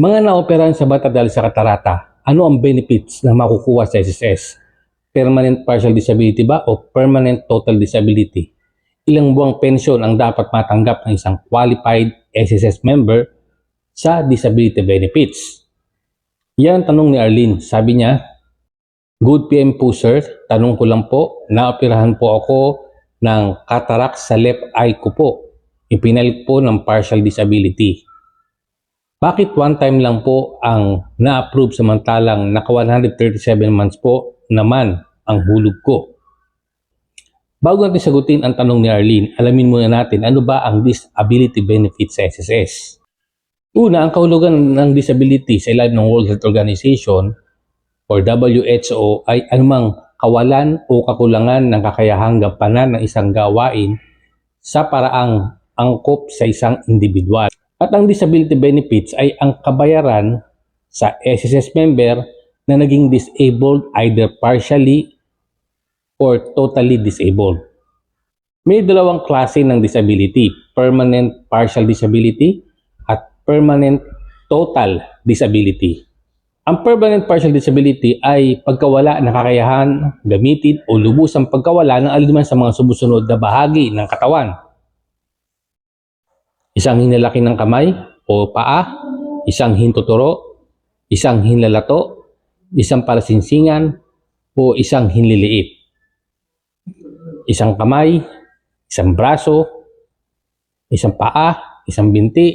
Mga naoperahan sa bata dahil sa katarata, ano ang benefits na makukuha sa SSS? Permanent partial disability ba o permanent total disability? Ilang buwang pensyon ang dapat matanggap ng isang qualified SSS member sa disability benefits? Yan tanong ni Arlene. Sabi niya, Good PM po sir, tanong ko lang po, naoperahan po ako ng cataract sa left eye ko po. Ipinalit po ng partial disability. Bakit one time lang po ang na-approve samantalang naka 137 months po naman ang hulog ko? Bago natin sagutin ang tanong ni Arlene, alamin muna natin ano ba ang disability benefits sa SSS. Una, ang kahulugan ng disability sa ilalim ng World Health Organization or WHO ay anumang kawalan o kakulangan ng kakayahang gampanan ng isang gawain sa paraang angkop sa isang individual. At ang disability benefits ay ang kabayaran sa SSS member na naging disabled either partially or totally disabled. May dalawang klase ng disability, permanent partial disability at permanent total disability. Ang permanent partial disability ay pagkawala ng kakayahan, gamitin o lubusang pagkawala ng aliman sa mga sumusunod na bahagi ng katawan. Isang hinlalaki ng kamay o paa, isang hintuturo, isang hinlalato, isang parasinsingan o isang hinliliit. Isang kamay, isang braso, isang paa, isang binti,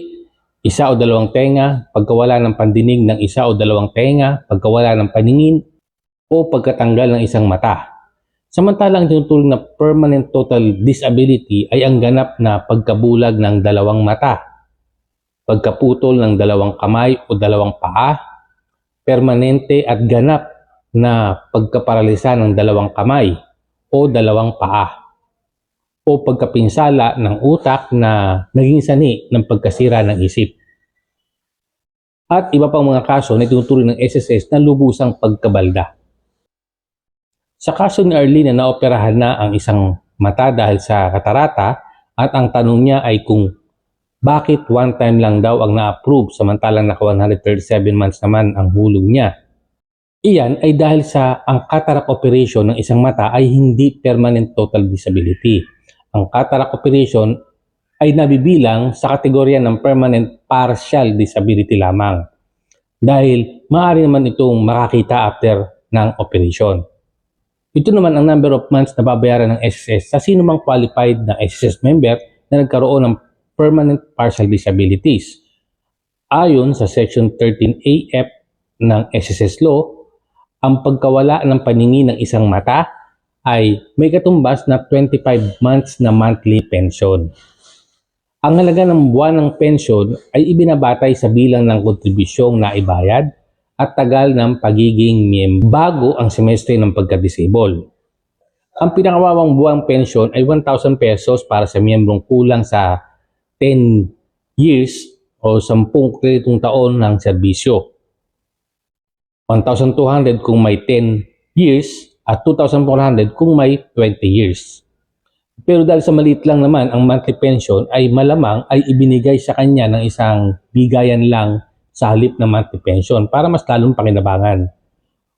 isa o dalawang tenga, pagkawala ng pandinig ng isa o dalawang tenga, pagkawala ng paningin, o pagkatanggal ng isang mata. Samantalang tinuturing na permanent total disability ay ang ganap na pagkabulag ng dalawang mata, pagkaputol ng dalawang kamay o dalawang paa, permanente at ganap na pagkaparalisa ng dalawang kamay o dalawang paa, o pagkapinsala ng utak na naging sani ng pagkasira ng isip. At iba pang mga kaso na tinuturing ng SSS na lubusang pagkabalda. Sa kaso ni Arlene na naoperahan na ang isang mata dahil sa katarata at ang tanong niya ay kung bakit one time lang daw ang na-approve samantalang naka 137 months naman ang hulog niya. Iyan ay dahil sa ang cataract operation ng isang mata ay hindi permanent total disability. Ang cataract operation ay nabibilang sa kategorya ng permanent partial disability lamang dahil maaari naman itong makakita after ng operation. Ito naman ang number of months na babayaran ng SSS sa sino mang qualified na SSS member na nagkaroon ng permanent partial disabilities. Ayon sa Section 13AF ng SSS Law, ang pagkawala ng paningin ng isang mata ay may katumbas na 25 months na monthly pension. Ang halaga ng buwan ng pension ay ibinabatay sa bilang ng kontribusyong naibayad at tagal ng pagiging miyembro bago ang semestre ng pagka-disable. Ang pinakawawang buwang pensyon ay 1,000 pesos para sa miyembrong kulang sa 10 years o 10 kreditong taon ng serbisyo. 1,200 kung may 10 years at 2,400 kung may 20 years. Pero dahil sa maliit lang naman ang monthly pension ay malamang ay ibinigay sa kanya ng isang bigayan lang sa halip ng monthly pension para mas lalong pakinabangan.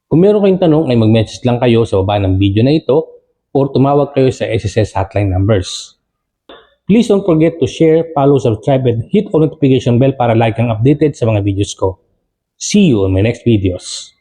Kung meron kayong tanong ay mag-message lang kayo sa baba ng video na ito or tumawag kayo sa SSS hotline numbers. Please don't forget to share, follow, subscribe, and hit on notification bell para like ang updated sa mga videos ko. See you on my next videos.